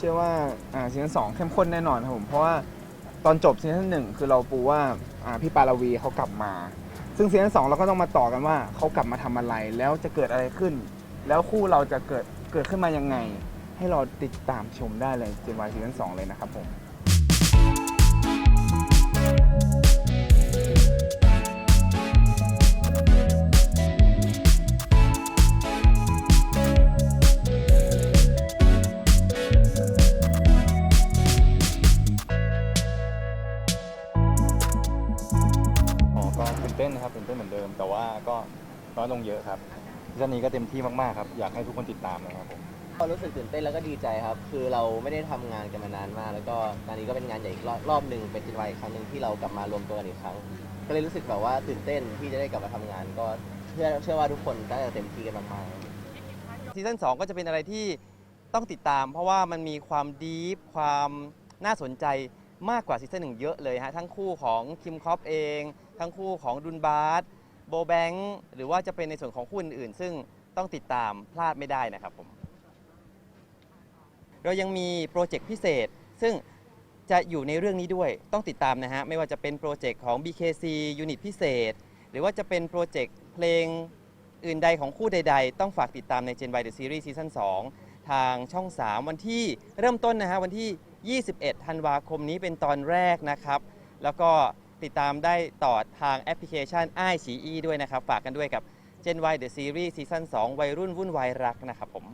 เชื่อว่าอ่าซีซั่นสองเข้มข้นแน่นอนครับผมเพราะว่าตอนจบซีซั่นหนึ่งคือเราปูว่าอ่าพี่ปาราวีเขากลับมา ซึ่งซีซั่นสองเราก็ต้องมาต่อกันว่าเขากลับมาทำอะไรแล้วจะเกิดอะไรขึ้น แล้วคู่เราจะเกิดเกิดขึ้นมายังไง ให้เราติดตามชมได้เลยเจนวายซีซั่นสองเลยนะครับผม นเต้นนะครับตื่นเต้นเหมือนเดิม แต่ว่าก็น้อยลงเยอะครับซีซั่นนี้ก็เต็มที่มากๆครับ อยากให้ทุกคนติดตามนะครับผมก็รู้สึกตื่นเต้นแล้วก็ดีใจครับ คือเราไม่ได้ทำงานกันมานานมาก แล้วก็งานนี้ก็เป็นงานใหญ่อีกรอบรอบหนึ่งเป็นจินวัยอีกครั้งหนึ่งที่เรากลับมารวมตัวกันอีกครั้ง ก็เลยรู้สึกแบบว่าตื่นเต้นที่จะได้กลับมาทำงาน ก็เชื่อเชื่อว่าทุกคนน่าจะเต็มที่กันมากๆ ซีซั่น2ก็จะเป็นอะไรที่ต้องติดตาม เพราะว่ามันมีความดีฟความน่าสนใจ มากกว่าซีซั่นหนึ่งเยอะเลยฮะทั้งคู่ของคิมคอปเอง ทั้งคู่ของดุนบาร์สโบแบงค์หรือว่าจะเป็นในส่วนของคู่อื่นๆซึ่งต้องติดตามพลาดไม่ได้นะครับผมเรายังมีโปรเจกต์พิเศษ ซึ่งจะอยู่ในเรื่องนี้ด้วยต้องติดตามนะฮะ ไม่ว่าจะเป็นโปรเจกต์ของ BKC ยูนิตพิเศษ หรือว่าจะเป็นโปรเจกต์เพลงอื่นใดของคู่ใดๆ ต้องฝากติดตามใน Gen Y The Series Season 2 ทางช่อง 3 วันที่เริ่มต้นนะฮะ วันที่ 21 ธันวาคมนี้เป็นตอนแรกนะครับ แล้วก็ติดตามได้ต่อทางแอปพลิเคชันไอชีอีด้วยนะครับ ฝากกันด้วยกับ Gen Y The Series Season 2วัยรุ่นวุ่นวายรักนะครับผม